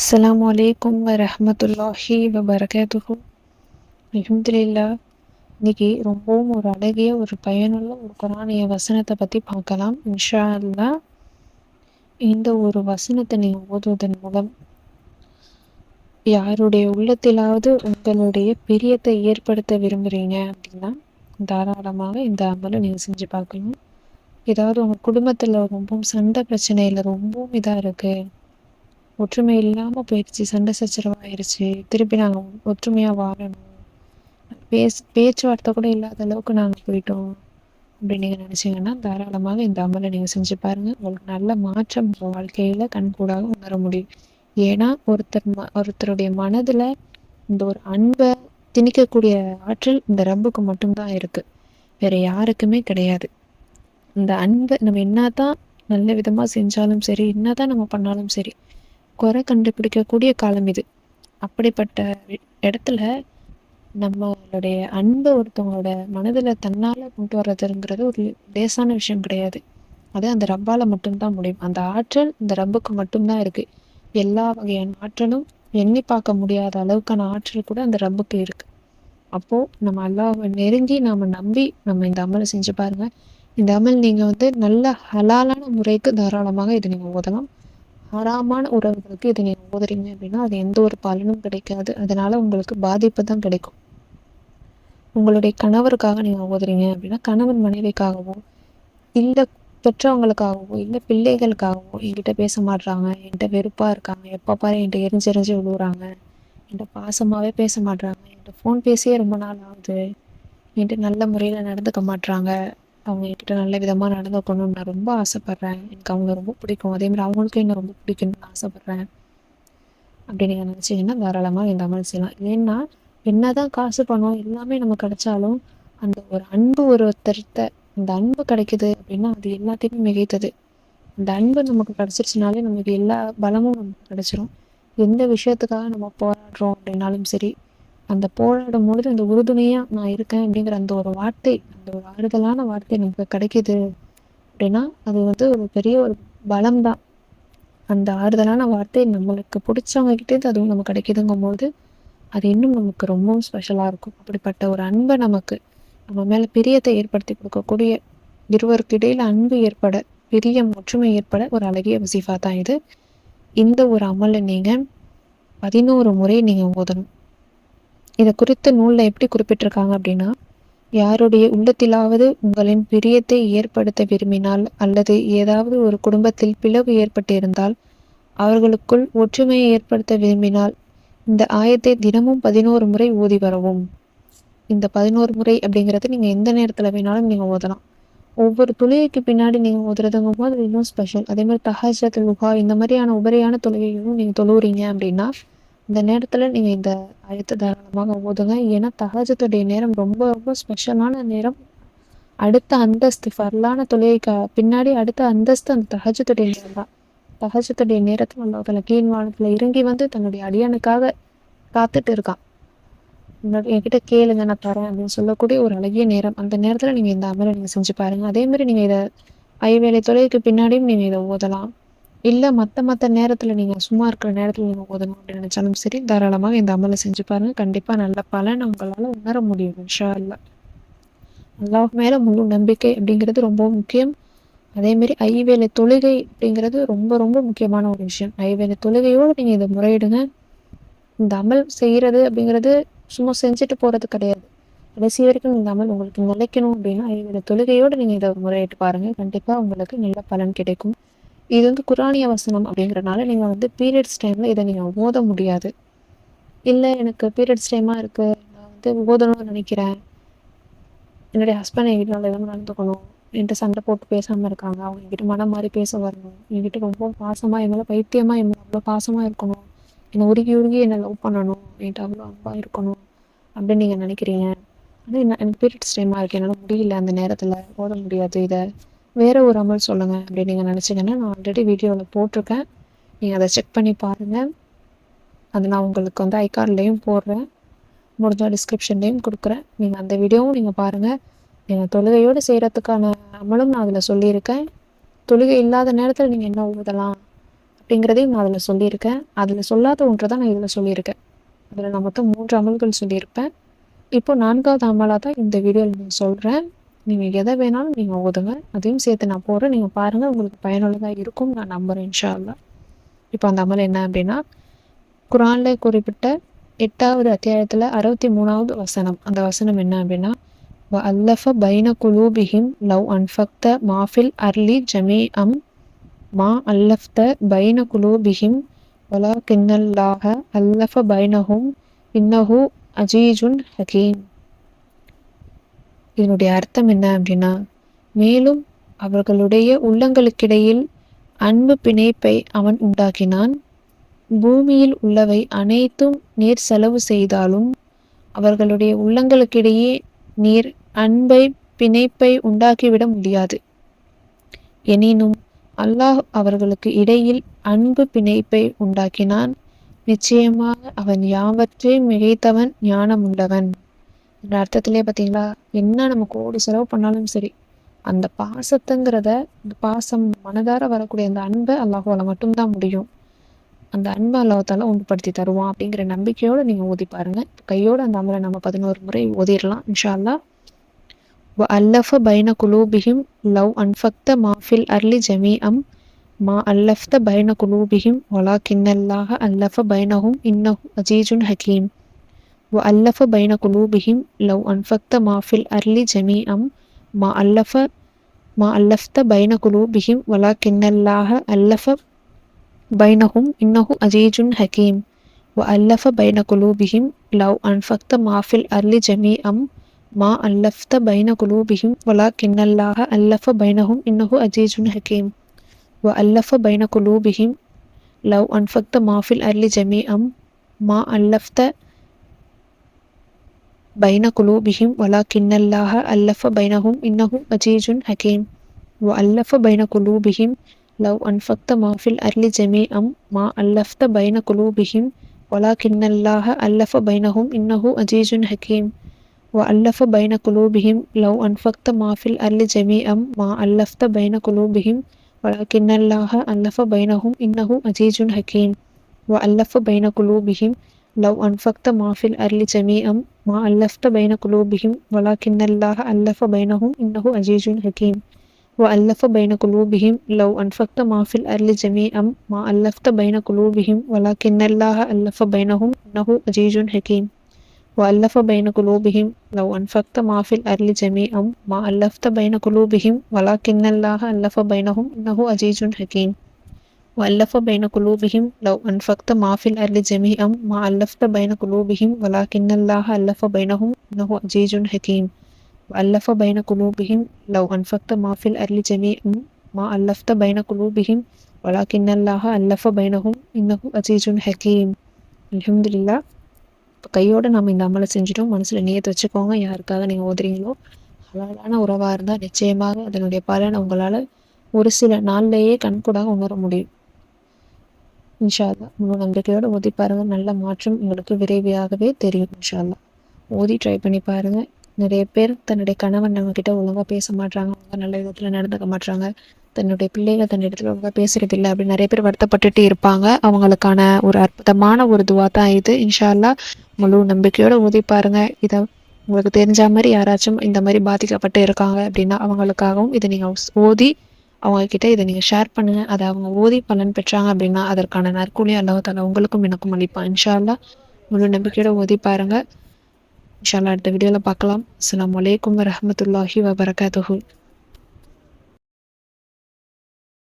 அஸ்லாம் அலைக்கும் வரமத்துல்லாஹி வபரகாத்துஹு அல்ஹம்துலில்லா இன்னைக்கு ரொம்பவும் ஒரு அழகிய ஒரு பயனுள்ள ஒரு குரானிய வசனத்தை பற்றி பார்க்கலாம். இன்ஷா அல்லாஹ் இந்த ஒரு வசனத்தை நீங்கள் ஓதுவதன் மூலம் யாருடைய உள்ளத்திலாவது உங்களுடைய பிரியத்தை ஏற்படுத்த விரும்புகிறீங்க அப்படின்னா தாராளமாக இந்த அமலை நீங்கள் செஞ்சு பார்க்கணும் ஏதாவது உங்கள் குடும்பத்தில் ரொம்பவும் சண்டை பிரச்சனையில் ரொம்பவும் இதாக இருக்குது ஒற்றுமை இல்லாமல் போயிடுச்சு சண்டை சச்சரவாயிருச்சு திருப்பி நாங்கள் ஒற்றுமையாக வாழணும். பேச பேச்சுவார்த்தை கூட இல்லாத அளவுக்கு நாங்கள் போயிட்டோம். அப்படின்னு நீங்கள் நினச்சிங்கன்னா தாராளமாக இந்த அமலை நீங்கள் செஞ்சு பாருங்கள் உங்களுக்கு நல்ல மாற்றம் உங்கள் வாழ்க்கையில் கண்கூடாக உணர முடியும். ஏன்னா ஒருத்தர் ம ஒருத்தருடைய மனதில் இந்த ஒரு அன்பை திணிக்கக்கூடிய ஆற்றல் இந்த ரப்புக்கு மட்டும்தான் இருக்குது வேற யாருக்குமே கிடையாது. இந்த அன்பை நம்ம என்னதான் நல்ல விதமாக செஞ்சாலும் சரி என்னதான் நம்ம பண்ணாலும் சரி குறை கண்டுபிடிக்கக்கூடிய காலம் இது. அப்படிப்பட்ட இடத்துல நம்மளுடைய அன்பை ஒருத்தவங்களோட மனதில் தன்னால் கொண்டு வர்றதுங்கிறது ஒரு லேசான விஷயம் கிடையாது. அது அந்த ரப்பால் மட்டும்தான் முடியும். அந்த ஆற்றல் இந்த ரப்புக்கு மட்டும்தான் இருக்குது எல்லா வகையான ஆற்றலும் எண்ணி பார்க்க முடியாத அளவுக்கான ஆற்றல் கூட அந்த ரப்புக்கு இருக்குது அப்போது நம்ம அல்லாவை நெருங்கி நாம் நம்பி நம்ம இந்த அமலை செஞ்சு பாருங்கள் இந்த அமல் நீங்கள் வந்து நல்ல ஹலாலான முறைக்கு தாராளமாக இதை நீங்கள் ஓதலாம். ஆறாமான உறவுகளுக்கு இதை நீங்கள் ஓதுறீங்க அப்படின்னா அது எந்த ஒரு பலனும் கிடைக்காது. அதனால உங்களுக்கு பாதிப்பு தான் கிடைக்கும். உங்களுடைய கணவருக்காக நீங்கள் ஓதுறீங்க அப்படின்னா கணவன் மனைவிக்காகவோ இல்லை பெற்றவங்களுக்காகவோ இல்லை பிள்ளைகளுக்காகவோ என்கிட்ட பேச மாட்றாங்க. என்கிட்ட வெறுப்பாக இருக்காங்க. எப்போ பாரு என்கிட்ட எரிஞ்செறிஞ்சு விழுவுறாங்க. என்கிட்ட பாசமாகவே பேச மாட்றாங்க. என்கிட்ட ஃபோன் பேசியே ரொம்ப நாள் ஆகுது. என்கிட்ட நல்ல முறையில் நடந்துக்க மாட்றாங்க. அவங்க என்கிட்ட நல்ல விதமாக நடந்துக்கணும்னு நான் ரொம்ப ஆசைப்பட்றேன். எனக்கு அவங்க ரொம்ப பிடிக்கும். அதே மாதிரி அவங்களுக்கும் என்ன ரொம்ப பிடிக்கும்னு ஆசைப்பட்றேன். அப்படி நீங்கள் நினச்சிங்கன்னா தாராளமாக எங்கள் அமல் செய்யலாம். ஏன்னா என்னதான் காசு பணம் எல்லாமே நம்ம கிடைச்சாலும் அந்த ஒரு அன்பு ஒருத்தர்கிட்ட அந்த அன்பு கிடைக்குது அப்படின்னா அது எல்லாத்தையுமே மிகைத்தது. அந்த அன்பு நமக்கு கிடைச்சிருச்சுனாலே நமக்கு எல்லா பலமும் நமக்கு கிடைச்சிரும். எந்த விஷயத்துக்காக நம்ம போராடுறோம் அப்படின்னாலும் சரி அந்த போராடும் பொழுது அந்த உறுதுணையாக நான் இருக்கேன் அப்படிங்கிற அந்த ஒரு வார்த்தை அந்த ஒரு ஆறுதலான வார்த்தை நமக்கு கிடைக்குது அப்படின்னா அது வந்து ஒரு பெரிய ஒரு பலம் தான் அந்த ஆறுதலான வார்த்தை நம்மளுக்கு பிடிச்சவங்க கிட்டேருந்து அதுவும் நமக்கு கிடைக்குதுங்கும் போது அது இன்னும் நமக்கு ரொம்பவும் ஸ்பெஷலாக இருக்கும். அப்படிப்பட்ட ஒரு அன்பை நமக்கு நம்ம மேலே பிரியத்தை ஏற்படுத்தி கொடுக்கக்கூடிய இருவருக்கிடையில் அன்பு ஏற்பட பிரியம் ஒற்றுமை ஏற்பட ஒரு அழகிய வசிஃபா தான் இது. இந்த ஒரு அமலை நீங்கள் பதினோரு முறை நீங்கள் ஓதணும். இதை குறித்த நூலில் எப்படி குறிப்பிட்டிருக்காங்க அப்படின்னா யாருடைய உள்ளத்திலாவது உங்களின் பிரியத்தை ஏற்படுத்த விரும்பினால் அல்லது ஏதாவது ஒரு குடும்பத்தில் பிளவு ஏற்பட்டிருந்தால் அவர்களுக்குள் ஒற்றுமையை ஏற்படுத்த விரும்பினால் இந்த ஆயத்தை தினமும் பதினோரு முறை ஊதி வரவும். இந்த பதினோரு முறை அப்படிங்கிறது நீங்கள் எந்த நேரத்தில் வேணாலும் நீங்கள் ஓதலாம். ஒவ்வொரு தொழுகைக்கு பின்னாடி நீங்கள் ஓதுறதுங்கும் போது அது இன்னும் ஸ்பெஷல் அதே மாதிரி தஹஜத் உஹா இந்த மாதிரியான உபரியான தொழுகைகளும் நீங்கள் தொழுவுறீங்க அப்படின்னா இந்த நேரத்தில் நீங்கள் இந்த அழுத்த தாராளமாக ஓதுங்க. ஏன்னா தஹஜத்துடைய நேரம் ரொம்ப ரொம்ப ஸ்பெஷலான நேரம். அடுத்த அந்தஸ்து ஃபர்லான தொழுகைக்கு பின்னாடி அடுத்த அந்தஸ்து அந்த தகஜத்துடைய நேரம் தான். தகஜத்துடைய நேரத்தில் அல்லாஹ் கீழ் வானத்தில் இறங்கி வந்து தன்னுடைய அடியானுக்காக காத்துட்டு இருக்கான். என்கிட்ட கேளுங்க நான் தரேன் அப்படின்னு சொல்லக்கூடிய ஒரு அழகிய நேரம். அந்த நேரத்தில் நீங்கள் இந்த அமலை நீங்கள் செஞ்சு பாருங்கள் அதே மாதிரி நீங்கள் இதை ஐவேளை தொழிலுக்கு பின்னாடியும் நீங்கள் இதை ஓதலாம். இல்லை மற்ற மற்ற நேரத்தில் நீங்கள் சும்மா இருக்கிற நேரத்தில் நீங்கள் ஓதணும் அப்படின்னு நினச்சாலும் சரி தாராளமாக இந்த அமலை செஞ்சு பாருங்கள் கண்டிப்பாக நல்ல பலன் உங்களால் உணர முடியும் இன்ஷா அல்லா அல்லாஹ் மேலே முழு நம்பிக்கை அப்படிங்கிறது ரொம்ப முக்கியம். அதேமாரி ஐவேலை தொழுகை அப்படிங்கிறது ரொம்ப ரொம்ப முக்கியமான ஒரு விஷயம். ஐவேலை தொழுகையோடு நீங்கள் இதை முறையிடுங்க. இந்த அமல் செய்கிறது அப்படிங்கிறது சும்மா செஞ்சுட்டு போகிறது கிடையாது. கடைசி வரைக்கும் இந்த அமல் உங்களுக்கு நிலைக்கணும் அப்படின்னா ஐவேலை தொழுகையோடு நீங்கள் இதை முறையிட்டு பாருங்கள் கண்டிப்பாக உங்களுக்கு நல்ல பலன் கிடைக்கும். இது வந்து குரானிய வசனம் அப்படிங்கிறனால நீங்கள் வந்து பீரியட்ஸ் டைமில் இதை நீங்கள் ஓத முடியாது. இல்லை எனக்கு பீரியட்ஸ் டைமாக இருக்குது நான் வந்து ஓதணும்னு நினைக்கிறேன். என்னுடைய ஹஸ்பண்ட் என்கிட்ட நல்ல நடந்துக்கணும். என்கிட்ட சண்டை போட்டு பேசாமல் இருக்காங்க. அவங்க என்கிட்ட மனம் மாதிரி பேச வரணும். என்கிட்ட ரொம்ப பாசமாக என் மேலே பைத்தியமாக என் மேலே அவ்வளோ பாசமாக இருக்கணும். என்னை உருகி உருகி என்னை லவ் பண்ணணும். என்கிட்ட அவ்வளோ அன்பாக இருக்கணும் அப்படின்னு நீங்கள் நினைக்கிறீங்க. ஆனால் என்ன எனக்கு பீரியட்ஸ் டைமாக இருக்குது என்னால் முடியல அந்த நேரத்தில் ஓத முடியாது இதை. வேறு ஒரு அமல் சொல்லுங்கள் அப்படின்னு நீங்கள் நினச்சிங்கன்னா நான் ஆல்ரெடி வீடியோவில் போட்டிருக்கேன். நீங்கள் அதை செக் பண்ணி பாருங்கள் அது நான் உங்களுக்கு வந்து ஐகார்ட்லேயும் போடுறேன். முடிஞ்சால் டிஸ்கிரிப்ஷன்லேயும் கொடுக்குறேன். நீங்கள் அந்த வீடியோவும் நீங்கள் பாருங்கள் நீங்கள் தொழுகையோடு செய்கிறதுக்கான அமலும் நான் அதில் சொல்லியிருக்கேன். தொழுகை இல்லாத நேரத்தில் நீங்கள் என்ன ஊதலாம் அப்படிங்கிறதையும் நான் அதில் சொல்லியிருக்கேன். அதில் சொல்லாத ஒன்றை தான் நான் இதில் சொல்லியிருக்கேன். அதில் நான் மொத்தம் மூன்று அமல்கள் சொல்லியிருப்பேன். இப்போ நான்காவது அமலாக தான் இந்த வீடியோவில் நான் சொல்கிறேன் நீங்கள் எதை வேணாலும் நீங்கள் ஓதுங்க அதையும் சேர்த்து நான் போகிறேன் நீங்கள் பாருங்கள் உங்களுக்கு பயனுள்ளதாக இருக்கும். நான் நம்புகிறேன் இன்ஷால்லா இப்போ அந்த அமல் என்ன அப்படின்னா குரானில் குறிப்பிட்ட எட்டாவது அத்தியாயத்தில் அறுபத்தி மூணாவது வசனம். அந்த வசனம் என்ன அப்படின்னா வ அல்லஃப பைன குலூபிஹிம் லவ் அன்ஃபக்த மாஃபில் அர்லி ஜமீ அம் மா அல்லஃப்த பைன குலூபிஹிம் வலா கிண்ணல்லாக அல்லஃப பைனஹும் இன்னஹு அஜீஜுன் ஹகீம். இதனுடைய அர்த்தம் என்ன அப்படின்னா மேலும் அவர்களுடைய உள்ளங்களுக்கிடையில் அன்பு பிணைப்பை அவன் உண்டாக்கினான். பூமியில் உள்ளவை அனைத்தும் நீர் செலவு செய்தாலும் அவர்களுடைய உள்ளங்களுக்கிடையே நீர் அன்பை பிணைப்பை உண்டாக்கிவிட முடியாது. எனினும் அல்லாஹ் அவர்களுக்கு இடையில் அன்பு பிணைப்பை உண்டாக்கினான். நிச்சயமாக அவன் யாவற்றையும் மிகைத்தவன் ஞானம் உள்ளவன் இந்த அர்த்தத்திலே பார்த்தீங்களா? என்ன நம்ம கோடி செலவு பண்ணாலும் சரி அந்த பாசத்துங்கிறத இந்த பாசம் மனதார வரக்கூடிய அந்த அன்பை அல்லாஹால மட்டும்தான் முடியும். அந்த அன்பை அல்லாஹால உண்டுபடுத்தி தருவான் அப்படிங்கிற நம்பிக்கையோடு நீங்கள் ஓதி பாருங்க. கையோடு அந்த அமலை நம்ம பதினோரு முறை ஓதிடலாம் இன்ஷா அல்லா அல்லஃப பைன குலூபிஹிம் லவ் அன்ஃபக்த மாஃபில் அர்லி ஜமி அம் மா அல்லஃப்த பைன குலூபிஹிம் ஒலா கிண்ணல்லாக அல்லஃப பைனஹும் இன்னஹு அஜீஜுன் ஹக்கீம் وألف بين قلوبهم لو أنفقت ما في الأرض جميعا ما ألف ما ألفت بين قلوبهم ولكن الله ألف بينهم إنه عزيز حكيم. وألف بين قلوبهم لو أنفقت ما في الأرض جميعا ما ألفت بين قلوبهم ولكن الله ألف بينهم إنه عزيز حكيم. وألف بين قلوبهم لو أنفقت ما في الأرض جميعا ما ألفت بين قلوبهم ولكن الله ألف بينهم إنه عزيز حكيم. وألف بين قلوبهم لو أنفقت ما في الأرض جميعا ما ألفت بين قلوبهم ولكن الله ألف بينهم إنه عزيز حكيم. وألف بين قلوبهم لو أنفقت ما في الأرض جميعا ما ألفت بين قلوبهم ولكن الله ألف بينهم إنه عزيز حكيم. وألف بين قلوبهم لو أنفقت ما في الأرض جميعا ما ألفت بين قلوبهم ولكن الله ألف بينهم إنه عزيز حكيم. وألف بين قلوبهم لو أنفقت ما في الأرض جميعا ما ألفت بين قلوبهم ولكن الله ألف بينهم إنه عزيز حكيم. وألف بين قلوبهم لو أنفقت ما في الأرض جميعا ما ألفت بين قلوبهم ولكن الله ألف بينهم إنه عزيز حكيم. وألف بين قلوبهم لو أنفقت ما في الأرض جميعا ما ألفت بين قلوبهم ولكن الله ألف بينهم إنه عزيز حكيم وألف بين قلوبهم لو أنفقت ما في الأرض جميعا ما ألفت بين قلوبهم ولكن الله ألف بينهم إنه عزيز حكيم الحمد لله இப்போ கையோடு நம்ம இந்த அமலை செஞ்சுட்டோம் மனசில் நியத்தை வச்சுக்கோங்க யாருக்காக நீங்கள் ஓதுறீங்களோ ஹலாலான உறவாக இருந்தால் நிச்சயமாக அதனுடைய பலன் உங்களால் ஒரு சில நாள்லேயே கண்கூடாக உணர முடியும் இன்ஷால்லா முழு நம்பிக்கையோடு ஓதி பாருங்கள் நல்ல மாற்றம் உங்களுக்கு விரைவியாகவே தெரியும் இன்ஷால்லா ஓதி ட்ரை பண்ணி பாருங்கள் நிறைய பேர் தன்னுடைய கணவன் நம்மக்கிட்ட ஒழுங்காக பேச மாட்டாங்க அவங்க நல்ல விதத்தில் நடந்துக்க மாட்டாங்க தன்னுடைய பிள்ளைகள் தன் இடத்துல ஒழுங்காக பேசுறது இல்லை அப்படின்னு நிறைய பேர் வருத்தப்பட்டுட்டு இருப்பாங்க. அவங்களுக்கான ஒரு அற்புதமான ஒரு துவா தான் இது. இன்ஷால்லா முழு நம்பிக்கையோடு ஓதி பாருங்கள் இதை உங்களுக்கு தெரிஞ்ச மாதிரி யாராச்சும் இந்த மாதிரி பாதிக்கப்பட்டு இருக்காங்க அப்படின்னா அவங்களுக்காகவும் இதை நீங்கள் ஓதி அவங்க கிட்ட இதை நீங்கள் ஷேர் பண்ணுங்க. அதை அவங்க ஓதி பலன் பெற்றாங்க அப்படின்னா அதற்கான நற்கூலி அல்லாஹால உங்களுக்கும் எனக்கும் அளிப்பான். இன்ஷால்லா முழு நம்பிக்கையோட ஓதி பாருங்க. இன்ஷால்லா அடுத்த வீடியோவில் பார்க்கலாம். அஸ்லாம் வலைக்கம் வரமத்துல்லாஹி வபரகாத்துஹூ.